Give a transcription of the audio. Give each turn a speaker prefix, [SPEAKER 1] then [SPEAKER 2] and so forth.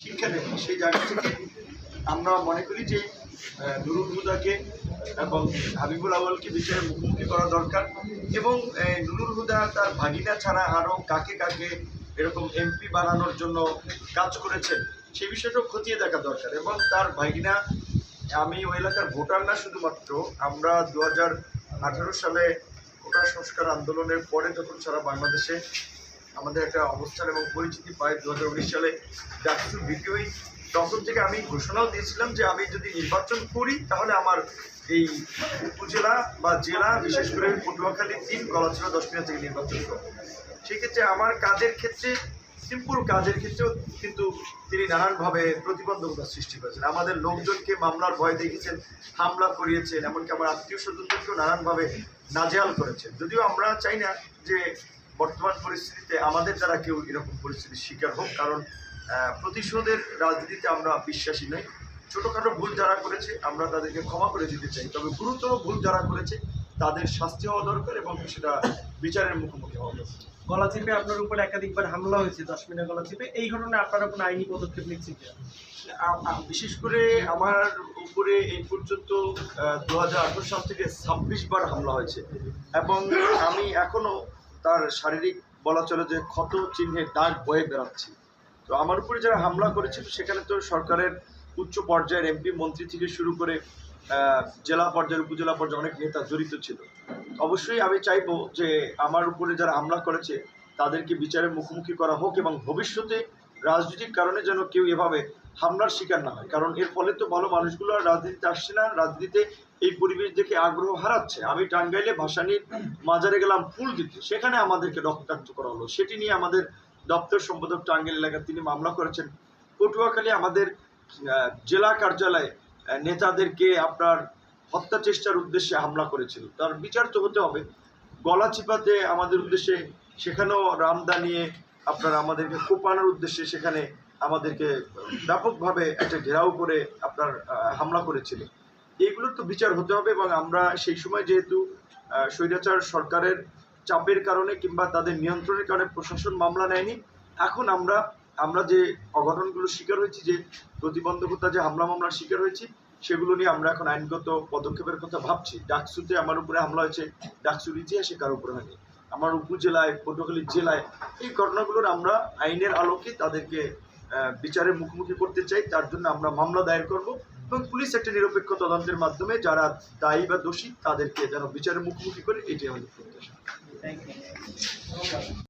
[SPEAKER 1] শিক্ষা নেব সেই জায়গা থেকে আমরা মনে করি যে নুরুল হুদাকে এবং হাবিবুল আওয়ালকে বিচারে মুখোমুখি করা দরকার এবং নুরুল হুদা তার ভাগিনা ছাড়া আরও কাকে কাকে এরকম এমপি বানানোর জন্য কাজ করেছেন সে বিষয়টাও খতিয়ে দেখা দরকার এবং তার ভাগিনা, আমি ওই এলাকার ভোটার না শুধুমাত্র, আমরা দু হাজার আঠারো সালে ভোটার সংস্কার আন্দোলনের পরে যখন সারা বাংলাদেশে আমাদের একটা অবস্থান এবং পরিচিতি পাই দু হাজার উনিশ সালে। ডাকসু বিপিওই তখন থেকে আমি ঘোষণাও দিয়েছিলাম যে আমি যদি নির্বাচন করি, তাহলে আমার এই উপজেলা বা জেলা, বিশেষ করে পটুয়াখালী তিন, গলাচিরা দশ মিনিট থেকে নির্বাচন করব। সেক্ষেত্রে আমার কাজের ক্ষেত্রে সিম্পল কাজের ক্ষেত্রেও কিন্তু তিনি নানানভাবে প্রতিবন্ধকতা সৃষ্টি করেছেন। আমাদের লোকজনকে মামলার ভয় দেখিয়েছেন, হামলা করিয়েছেন, এমনকি আমার আত্মীয় স্বজনদেরকেও নানানভাবে নাজেহাল করেছেন। যদিও আমরা চাই না যে বর্তমান পরিস্থিতিতে আমাদের দ্বারা কেউ এরকম পরিস্থিতির শিকার হোক কারণ প্রতিশোধের রাজনীতিতে আমরা বিশ্বাসী নই। ছোটোখাটো ভুল যারা করেছে আমরা তাদেরকে ক্ষমা করে দিতে চাই। তবে গুরুতর ভুল যারা করেছে তাদের শাস্তি হওয়া দরকার এবং সেটা বিচারের মুখোমুখি হওয়া দরকার।
[SPEAKER 2] গলা চিপে আপনার উপর একাধিকবার হামলা হয়েছে দশ মিনিট গলা চিপে এই ঘটনায় আপনারা কোনো আইনি পদক্ষেপ নিচ্ছেন
[SPEAKER 1] বিশেষ করে আমার উপরে এই পর্যন্ত দু হাজার আঠারো সাল থেকে ছাব্বিশ বার হামলা হয়েছে। এবং আমি এখনও তার শারীরিক বলা চলে যে ক্ষত চিহ্নের দাগ বয়ে বেড়াচ্ছে। তো আমার উপরে যারা হামলা করেছিল, সেখানে তো সরকারের উচ্চ পর্যায়ের এমপি, মন্ত্রী থেকে শুরু করে জেলা পর্যায়ের, উপজেলা পর্যায়ে অনেক নেতা জড়িত ছিল। অবশ্যই আমি চাইব যে আমার উপরে যারা হামলা করেছে, তাদেরকে বিচারের মুখোমুখি করা হোক এবং ভবিষ্যতে রাজনৈতিক কারণে যেন কেউ এভাবে হামলার শিকার না হয়। কারণ এর ফলে তো ভালো মানুষগুলো আর রাজনীতিতে আসছে না। রাজনীতিতে এই পরিবেশ দেখে আগ্রহ হারাচ্ছে। আমি টাঙ্গাইলে ভাসানির মাজারে গেলাম ফুল দিতে। সেখানে আমাদেরকে রক্তাক্ত করা হলো। সেটি নিয়ে আমাদের দপ্তর সম্পাদক টাঙ্গাইল এলাকায় তিনি মামলা করেছেন। পটুয়াখালী আমাদের জেলা কার্যালয়ে নেতাদেরকে আপনার হত্যা চেষ্টার উদ্দেশ্যে হামলা করেছিল। তার বিচার তো হতে হবে। গলা চিপাতে আমাদের উদ্দেশ্যে সেখানেও রামদা নিয়ে আপনার আমাদেরকে কোপানোর উদ্দেশ্যে সেখানে আমাদেরকে ব্যাপকভাবে একটা ঘেরাও করে আপনার হামলা করেছিল। এইগুলোর তো বিচার হতে হবে এবং আমরা সেই সময় যেহেতু স্বৈরাচার সরকারের চাপের কারণে কিংবা তাদের নিয়ন্ত্রণের কারণে প্রশাসন মামলা নেয়নি, এখন আমরা আমরা যে অঘটনগুলো শিকার হয়েছি, যে প্রতিবন্ধকতা, যে হামলা মামলার শিকার হয়েছি, সেগুলো নিয়ে আমরা এখন আইনগত পদক্ষেপের কথা ভাবছি। ডাকসুতে আমার উপরে হামলা হয়েছে, ডাকসুর ইতিহাসে কারও উপরে হয়নি। আমার উপজেলায়, পটুয়াখালী জেলায়, এই ঘটনাগুলোর আমরা আইনের আলোকে তাদেরকে বিচারের মুখোমুখি করতে চাই তার জন্য আমরা মামলা দায়ের করব এবং পুলিশ একটা নিরপেক্ষ তদন্তের মাধ্যমে যারা দায়ী বা দোষী তাদেরকে যেন বিচারের মুখোমুখি করে এটি আমাদের প্রত্যাশা.